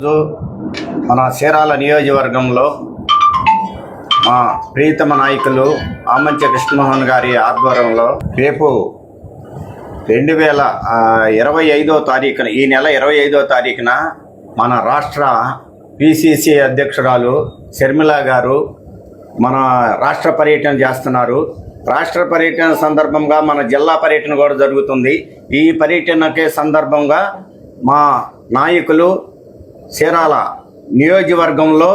ఈరోజు మన చీరాల నియోజకవర్గంలో మా ప్రీతమ నాయకులు ఆమంచ కృష్ణమోహన్ గారి ఆధ్వర్యంలో రేపు రెండు వేల ఇరవై ఐదో తారీఖున ఈ నెల ఇరవై ఐదో తారీఖున మన రాష్ట్ర పిసిసి అధ్యక్షురాలు శర్మిల గారు మన రాష్ట్ర పర్యటన చేస్తున్నారు. రాష్ట్ర పర్యటన సందర్భంగా మన జిల్లా పర్యటన కూడా జరుగుతుంది. ఈ పర్యటనకే సందర్భంగా మా నాయకులు చీరాల నియోజకవర్గంలో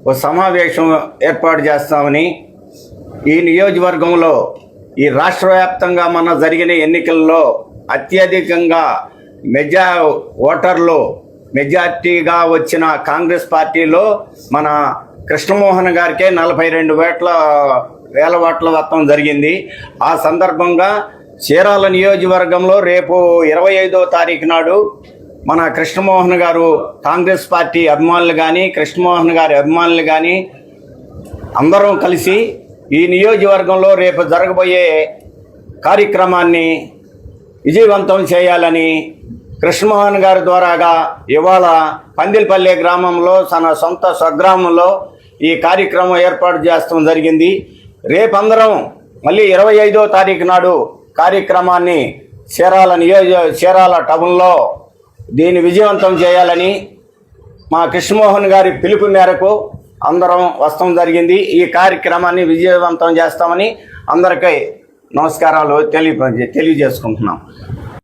ఒక సమావేశం ఏర్పాటు చేస్తామని ఈ నియోజకవర్గంలో ఈ రాష్ట్ర వ్యాప్తంగా మన జరిగిన ఎన్నికల్లో అత్యధికంగా మెజా ఓటర్లు మెజార్టీగా వచ్చిన కాంగ్రెస్ పార్టీలో మన కృష్ణమోహన్ గారికే నలభై రెండు వేట్ల వేల ఓట్ల వత్తం జరిగింది. ఆ సందర్భంగా చీరాల నియోజకవర్గంలో రేపు ఇరవై ఐదో తారీఖు నాడు మన కృష్ణమోహన్ గారు కాంగ్రెస్ పార్టీ అభిమానులు కానీ కృష్ణమోహన్ గారి అభిమానులు కానీ అందరం కలిసి ఈ నియోజకవర్గంలో రేపు జరగబోయే కార్యక్రమాన్ని విజయవంతం చేయాలని కృష్ణమోహన్ గారి ద్వారాగా ఇవాళ పందిల్పల్లె గ్రామంలో తన సొంత స్వగ్రామంలో ఈ కార్యక్రమం ఏర్పాటు చేస్తాం జరిగింది. రేపందరం మళ్ళీ ఇరవై ఐదో తారీఖు నాడు కార్యక్రమాన్ని చీరాల నియోజ చీరాల టౌన్లో దీన్ని విజయవంతం చేయాలని మా కృష్ణమోహన్ గారి పిలుపు మేరకు అందరం వస్తాం జరిగింది. ఈ కార్యక్రమాన్ని విజయవంతం చేస్తామని అందరికీ నమస్కారాలు తెలియ తెలియజేసుకుంటున్నాం.